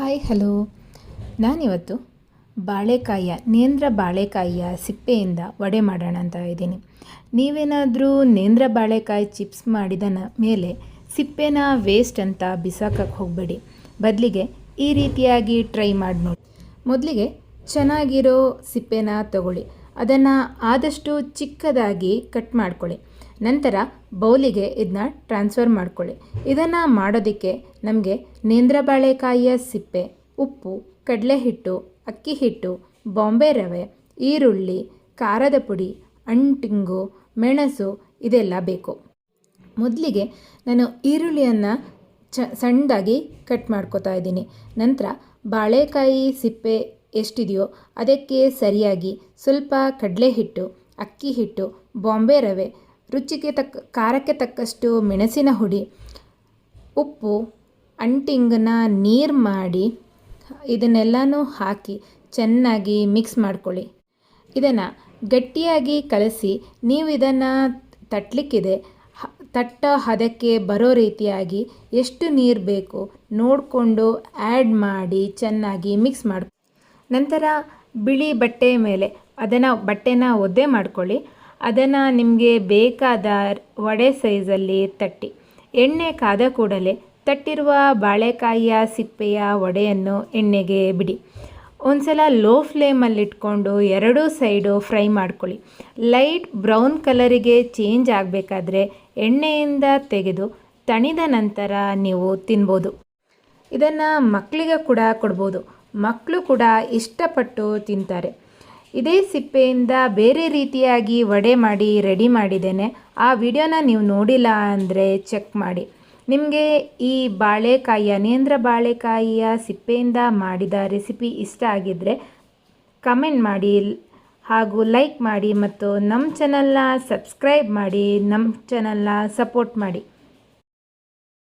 Hi hello ನಾನಿವತ್ತು ಬಾಳೆಕಾಯಿಯ, ನೇಂದ್ರ ಬಾಳೆಕಾಯಿಯ ಸಿಪ್ಪೆಯಿಂದ ವಡೆ ಮಾಡೋಣ ಅಂತ ಇದ್ದೀನಿ. ನೀವೇನಾದರೂ ನೇಂದ್ರ ಬಾಳೆಕಾಯಿ ಚಿಪ್ಸ್ ಮಾಡಿದ ಮೇಲೆ ಸಿಪ್ಪೆನ ವೇಸ್ಟ್ ಅಂತ ಬಿಸಾಕಕ್ಕೆ ಹೋಗಬೇಡಿ. ಬದಲಿಗೆ ಈ ರೀತಿಯಾಗಿ ಟ್ರೈ ಮಾಡಿ ನೋಡಿ. ಮೊದಲಿಗೆ ಚೆನ್ನಾಗಿರೋ ಸಿಪ್ಪೆನ ತಗೊಳ್ಳಿ. ಅದನ್ನು ಆದಷ್ಟು ಚಿಕ್ಕದಾಗಿ ಕಟ್ ಮಾಡ್ಕೊಳ್ಳಿ. ನಂತರ ಬೌಲಿಗೆ ಇದನ್ನ ಟ್ರಾನ್ಸ್ಫರ್ ಮಾಡ್ಕೊಳ್ಳಿ. ಇದನ್ನು ಮಾಡೋದಕ್ಕೆ ನಮಗೆ ನೇಂದ್ರ ಬಾಳೆಕಾಯಿಯ ಸಿಪ್ಪೆ, ಉಪ್ಪು ಕಡಲೆ ಹಿಟ್ಟು ಅಕ್ಕಿ ಹಿಟ್ಟು ಬಾಂಬೆ ರವೆ, ಈರುಳ್ಳಿ, ಖಾರದ ಪುಡಿ, ಅಂಟಿಂಗು, ಮೆಣಸು ಇದೆಲ್ಲ ಬೇಕು. ಮೊದಲಿಗೆ ನಾನು ಈರುಳ್ಳಿಯನ್ನು ಚ ಸಣ್ಣದಾಗಿ ಕಟ್ ಮಾಡ್ಕೋತಾ ಇದ್ದೀನಿ. ನಂತರ ಬಾಳೆಕಾಯಿ ಸಿಪ್ಪೆ ಎಷ್ಟಿದೆಯೋ ಅದಕ್ಕೆ ಸರಿಯಾಗಿ ಸ್ವಲ್ಪ ಕಡಲೆ ಹಿಟ್ಟು ಅಕ್ಕಿ ಹಿಟ್ಟು ಬಾಂಬೆ ರವೆ ರುಚಿಗೆ ತಕ್ಕ ಖಾರಕ್ಕೆ ತಕ್ಕಷ್ಟು ಮೆಣಸಿನ ಹುಡಿ, ಉಪ್ಪು ಅಂಟಿಂಗನ್ನ ನೀರು ಮಾಡಿ, ಇದನ್ನೆಲ್ಲನೂ ಹಾಕಿ ಚೆನ್ನಾಗಿ ಮಿಕ್ಸ್ ಮಾಡ್ಕೊಳ್ಳಿ. ಇದನ್ನು ಗಟ್ಟಿಯಾಗಿ ಕಲಸಿ ನೀವು ಇದನ್ನು ತಟ್ಟಲಿಕ್ಕಿದೆ ತಟ್ಟ ಹದಕ್ಕೆ ಬರೋ ರೀತಿಯಾಗಿ ಎಷ್ಟು ನೀರು ಬೇಕು ನೋಡಿಕೊಂಡು ಆ್ಯಡ್ ಮಾಡಿ ಚೆನ್ನಾಗಿ ಮಿಕ್ಸ್ ಮಾಡಿ, ನಂತರ ಬಿಳಿ ಬಟ್ಟೆ ಮೇಲೆ ಅದನ್ನು ಬಟ್ಟೆನ ಒದ್ದೆ ಮಾಡ್ಕೊಳ್ಳಿ. ಅದನ್ನು ನಿಮಗೆ ಬೇಕಾದ ವಡೆ ಸೈಜಲ್ಲಿ ತಟ್ಟಿ. ಎಣ್ಣೆ ಕಾದ ಕೂಡಲೇ ತಟ್ಟಿರುವ ಬಾಳೆಕಾಯಿಯ ಸಿಪ್ಪೆಯ ವಡೆಯನ್ನು ಎಣ್ಣೆಗೆ ಬಿಡಿ. ಒಂದ್ಸಲ ಲೋ ಫ್ಲೇಮಲ್ಲಿ ಇಟ್ಕೊಂಡು ಎರಡೂ ಸೈಡು ಫ್ರೈ ಮಾಡ್ಕೊಳ್ಳಿ. ಲೈಟ್ ಬ್ರೌನ್ ಕಲರಿಗೆ ಚೇಂಜ್ ಆಗಬೇಕಾದ್ರೆ ಎಣ್ಣೆಯಿಂದ ತೆಗೆದು ತಣಿದ ನಂತರ ನೀವು ತಿನ್ಬೋದು. ಇದನ್ನು ಮಕ್ಕಳಿಗೆ ಕೂಡ ಕೊಡ್ಬೋದು. ಮಕ್ಕಳು ಕೂಡ ಇಷ್ಟಪಟ್ಟು ತಿಂತಾರೆ. ಇದೇ ಸಿಪ್ಪೆಯಿಂದ ಬೇರೆ ರೀತಿಯಾಗಿ ವಡೆ ಮಾಡಿ ರೆಡಿ ಮಾಡಿದ್ದೇನೆ. ಆ ವಿಡಿಯೋನ ನೀವು ನೋಡಿಲ್ಲ ಅಂದರೆ ಚೆಕ್ ಮಾಡಿ. ನಿಮಗೆ ಈ ಬಾಳೆಕಾಯಿಯ ನೇಂದ್ರ ಬಾಳೆಕಾಯಿಯ ಸಿಪ್ಪೆಯಿಂದ ಮಾಡಿದ ರೆಸಿಪಿ ಇಷ್ಟ ಆಗಿದ್ದರೆ ಕಮೆಂಟ್ ಮಾಡಿ ಹಾಗೂ ಲೈಕ್ ಮಾಡಿ ಮತ್ತು ನಮ್ಮ ಚಾನಲ್ನ ಸಬ್ಸ್ಕ್ರೈಬ್ ಮಾಡಿ, ನಮ್ಮ ಚಾನಲ್ನ ಸಪೋರ್ಟ್ ಮಾಡಿ.